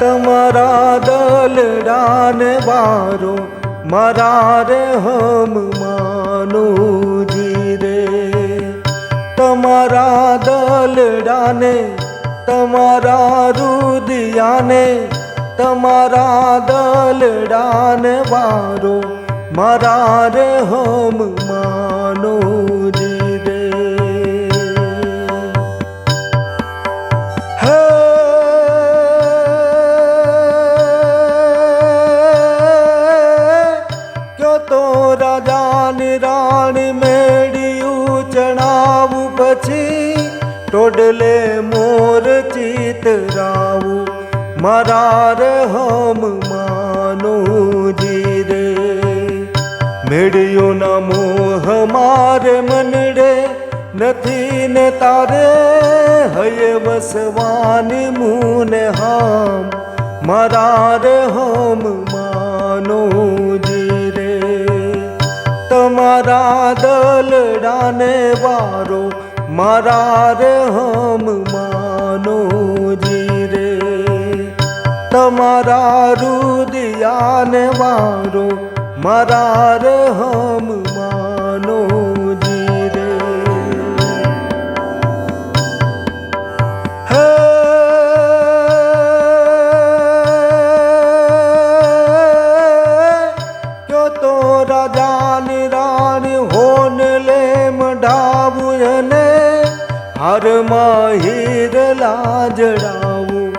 તમારા દલડાને વારો મારા રે હમ માનુજી રે તમારા દલડાને, તમારા રુદિયાને, તમારા દલડાને વારો મારા રે હમ માનુજી રાજાની રાણી મેળ્યું ચણાવું પછી ટોડલે મોર ચિતરાવું મારા રે હમ માનુજી રે મેળ્યો ના મોહ મારે મનડે નથી ને તારે. હય વસવાની મુને હામ. મારા રે હમ તમારા દલડાને વારો, મારા રે હમ માનોજી રે તમારા રુદિયાને વારો, મારા રે હમ માનોજી રે હે ક્યો તો રાજાની હારમાં હીર લાજડાવું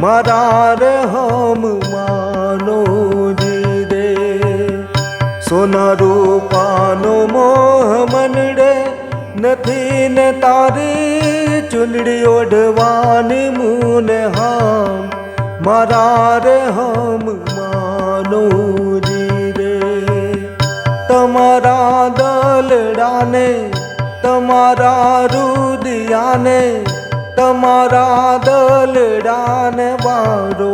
મારા રે હમ માનોજી રે સોના રૂપાનો મોહ મનડે નથી ને તારી ચૂંદડી ઓઢવાની મુને હામ મારા રે હમ માનો રે તમારા દલડાને તમારા રુદિયાને, તમારા દલડાને વારો,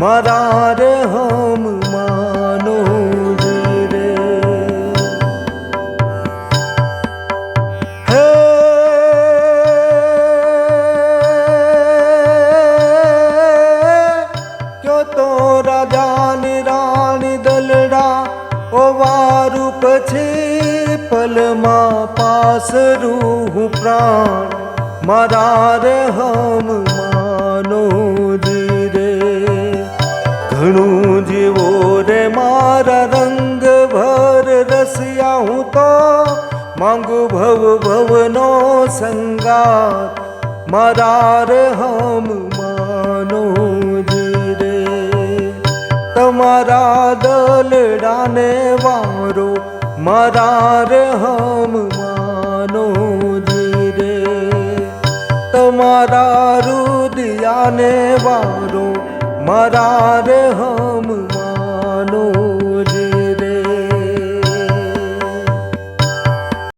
મારા રે હમ માનો ક્યો તો રાજાની રાણી દલડા, ઓ પછી પલમાં પાસરું રૂહ પ્રાણ. મારા રે હમ માનોજી રે. ઘણું જીવો રે મારા રંગ ભર રસિયા હું તો માંગુ ભવ ભવનો સંગાત. મારા રે હમ માનોજી રે. તમારા દલડાને વારો મારા રે હમ માનોજી રે તમારા રુદિયાને વારો મારા રે હમ